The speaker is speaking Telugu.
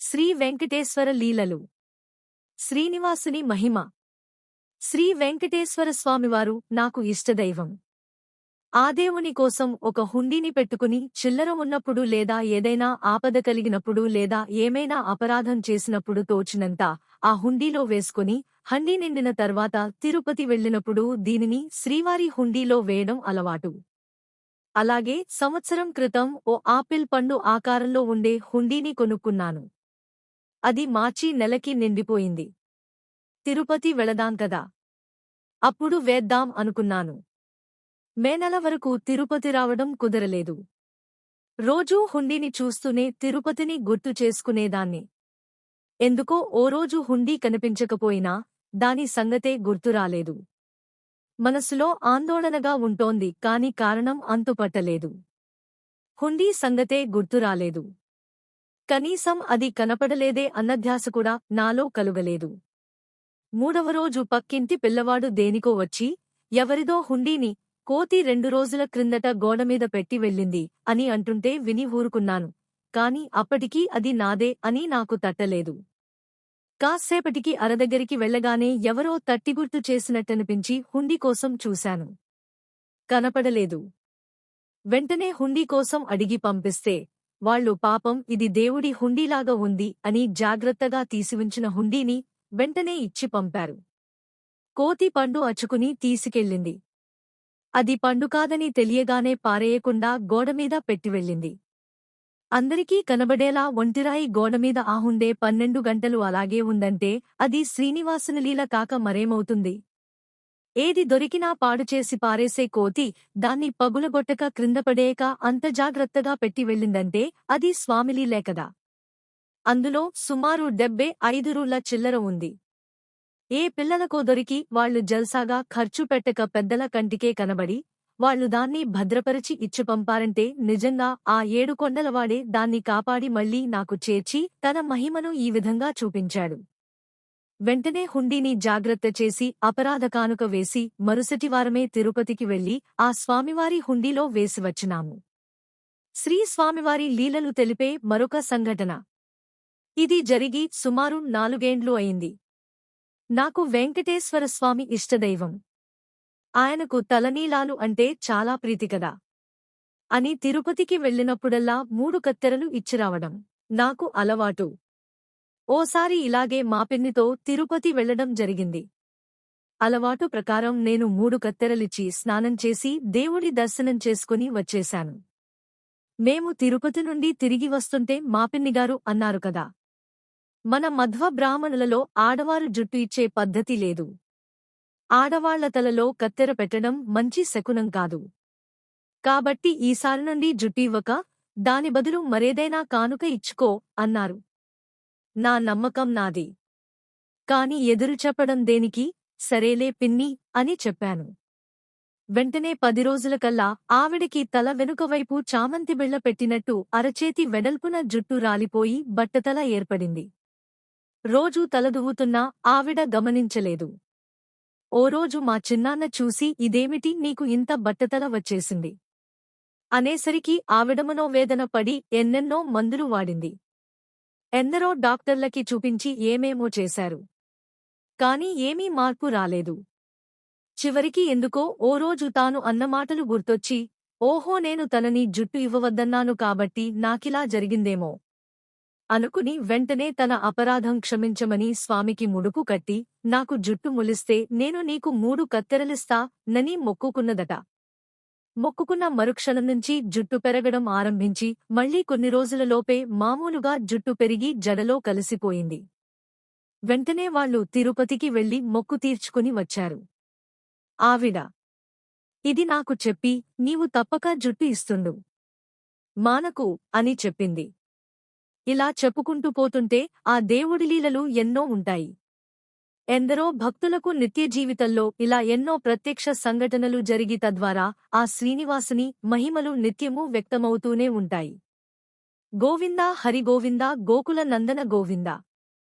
శ్రీ వెంకటేశ్వర లీలలు. శ్రీనివాసుని మహిమ. శ్రీ వెంకటేశ్వర స్వామివారు నాకు ఇష్టదైవం. ఆ దేవుని కోసం ఒక హుండీని పెట్టుకుని చిల్లర ఉన్నప్పుడు లేదా ఏదైనా ఆపద కలిగినప్పుడు లేదా ఏమైనా అపరాధం చేసినప్పుడు తోచినంత ఆ హుండీలో వేసుకుని హండీ నిండిన తర్వాత తిరుపతి వెళ్ళినప్పుడు దీనిని శ్రీవారి హుండీలో వేయడం అలవాటు. అలాగే సంవత్సరం క్రితం ఓ ఆపిల్ పండు ఆకారంలో ఉండే హుండీని కొనుక్కున్నాను. అది మార్చి నెలకి నిండిపోయింది. తిరుపతి వెళదాం కదా. అప్పుడు వేద్దాం అనుకున్నాను. మే నెల వరకు తిరుపతి రావడం కుదరలేదు. రోజూ హుండీని చూస్తూనే తిరుపతిని గుర్తు చేసుకునేదాన్ని. ఎందుకో ఓ రోజు హుండీ కనిపించకపోయినా దాని సంగతే గుర్తురాలేదు మనసులో ఆందోళనగా ఉంటోంది కాని కారణం అంతుపట్టలేదు. హుండీ సంగతే గుర్తురాలేదు కనీసం అది కనపడలేదే అన్నధ్యాస కూడా నాలో కలుగలేదు. మూడవ రోజు పక్కింటి పిల్లవాడు దేనికో వచ్చి ఎవరిదో హుండీని కోతి రెండు రోజుల క్రిందట గోడమీద పెట్టి వెళ్ళింది అని అంటుంటే విని ఊరుకున్నాను. కాని అప్పటికీ అది నాదే అని నాకు తట్టలేదు. కాస్సేపటికి అరదగ్గరికి వెళ్ళగానే ఎవరో తట్టిగుర్తు చేసినట్టనిపించి హుండీ కోసం చూశాను. కనపడలేదు. వెంటనే హుండీ కోసం అడిగి పంపిస్తే వాళ్ళు పాపం ఇది దేవుడి హుండీలాగా ఉంది అని జాగ్రత్తగా తీసివుంచిన హుండీని వెంటనే ఇచ్చి పంపారు. కోతి పండు అచ్చుకుని తీసుకెళ్ళింది. అది పండు కాదని తెలియగానే పారేయకుండా గోడమీద పెట్టివెళ్ళింది అందరికీ కనబడేలా ఒంటిరాయి గోడమీద ఆహుండే పన్నెండు గంటలు అలాగే ఉందంటే అది శ్రీనివాసునిలీల కాక మరేమవుతుంది? ఏది దొరికినా పాడుచేసి పారేసే కోతి దాన్ని పగులగొట్టక క్రిందపడేయక అంత జాగ్రత్తగా పెట్టి వెళ్ళిందంటే అది స్వామిలీలే కదా అందులో సుమారు డెబ్బే ఐదురుళ్ళ చిల్లర ఉంది. ఏ పిల్లలకో దొరికి వాళ్ళు జల్సాగా ఖర్చు పెట్టక పెద్దల కంటికే కనబడి వాళ్ళు దాన్ని భద్రపరిచి ఇచ్చి పంపారంటే నిజంగా ఆ ఏడు కొండలవాడే దాన్ని కాపాడి మళ్ళీ నాకు చేర్చి తన మహిమను ఈ విధంగా చూపించాడు. వెంటనే హుండీని జాగ్రత్త చేసి అపరాధ కానుక వేసి మరుసటివారమే తిరుపతికి వెళ్ళి ఆ స్వామివారి హుండీలో వేసి వచ్చినాము. శ్రీ స్వామివారి లీలలు తెలిపే మరొక సంఘటన. ఇది జరిగి సుమారు నాలుగేండ్లు అయింది. నాకు వెంకటేశ్వర స్వామి ఇష్టదైవం. ఆయనకు తలనీలాలు అంటే చాలా ప్రీతికదా అని తిరుపతికి వెళ్ళినప్పుడల్లా మూడు కత్తెరలు ఇచ్చిరావడం నాకు అలవాటు. ఓసారి ఇలాగే మా పిన్నితో తిరుపతి వెళ్ళడం జరిగింది. అలవాటు ప్రకారం నేను మూడు కత్తెరలిచ్చి స్నానం చేసి దేవుడి దర్శనం చేసుకుని వచ్చేశాను. మేము తిరుపతి నుండి తిరిగి వస్తుంటే మా పిన్నిగారు అన్నారు కదా. మన మధ్వ బ్రాహ్మణులలో ఆడవారు జుట్టు ఇచ్చే పద్ధతి లేదు. ఆడవాళ్ళ తలలో కత్తెర పెట్టడం మంచి శకునం కాదు. కాబట్టి ఈసారి నుండి జుట్టు ఇవ్వక దాని బదులు మరేదైనా కానుక ఇచ్చుకో అన్నారు. నా నమ్మకం నాది. కాని ఎదురు చెప్పడం దేనికి? సరేలే పిన్ని అని చెప్పాను. వెంటనే పది రోజులకల్లా ఆవిడికి తల వెనుకవైపు చామంతి బిళ్ళ పెట్టినట్టు అరచేతి వెడల్పున జుట్టు రాలిపోయి బట్టతల ఏర్పడింది. రోజూ తలదువ్వుతున్నా ఆవిడ గమనించలేదు. ఓ రోజు మా చిన్నాన్న చూసి ఇదేమిటి నీకు ఇంత బట్టతల వచ్చేసింది? అనేసరికి ఆవిడమనో వేదన పడి ఎన్నెన్నో మందులు వాడింది. ఎందరో డాక్టర్లకి చూపించి ఏమేమో చేశారు. కాని ఏమీ మార్పు రాలేదు. చివరికి ఎందుకో ఓ రోజు తాను అన్నమాటలు గుర్తొచ్చి ఓహో నేను తనని జుట్టు ఇవ్వవద్దన్నాను కాబట్టి నాకిలా జరిగిందేమో. అనుకుని వెంటనే తన అపరాధం క్షమించమని స్వామికి ముడుపు కట్టి నాకు జుట్టు ములిస్తే నేను నీకు మూడు కత్తెరలిస్తా నని మొక్కుకున్నదట. మొక్కుకున్న మరుక్షణం నుంచి జుట్టు పెరగడం ఆరంభించి మళ్ళీ కొన్ని రోజులలోపే మామూలుగా జుట్టు పెరిగి జడలో కలిసిపోయింది. వెంటనే వాళ్ళు తిరుపతికి వెళ్ళి మొక్కు తీర్చుకుని వచ్చారు. ఆవిడ ఇది నాకు చెప్పి నీవు తప్పక జుట్టు ఇస్తుండు. మానకు అని చెప్పింది. ఇలా చెప్పుకుంటూ పోతుంటే ఆ దేవుడి లీలలు ఎన్నో ఉంటాయి. ఎందరో భక్తులకు నిత్య జీవితంలో ఇలా ఎన్నో ప్రత్యక్ష సంఘటనలు జరిగి తద్వారా ఆ శ్రీనివాసుని మహిమలు నిత్యమూ వ్యక్తమవుతూనే ఉంటాయి. గోవిందా హరిగోవిందా గోకుల నందన గోవిందా.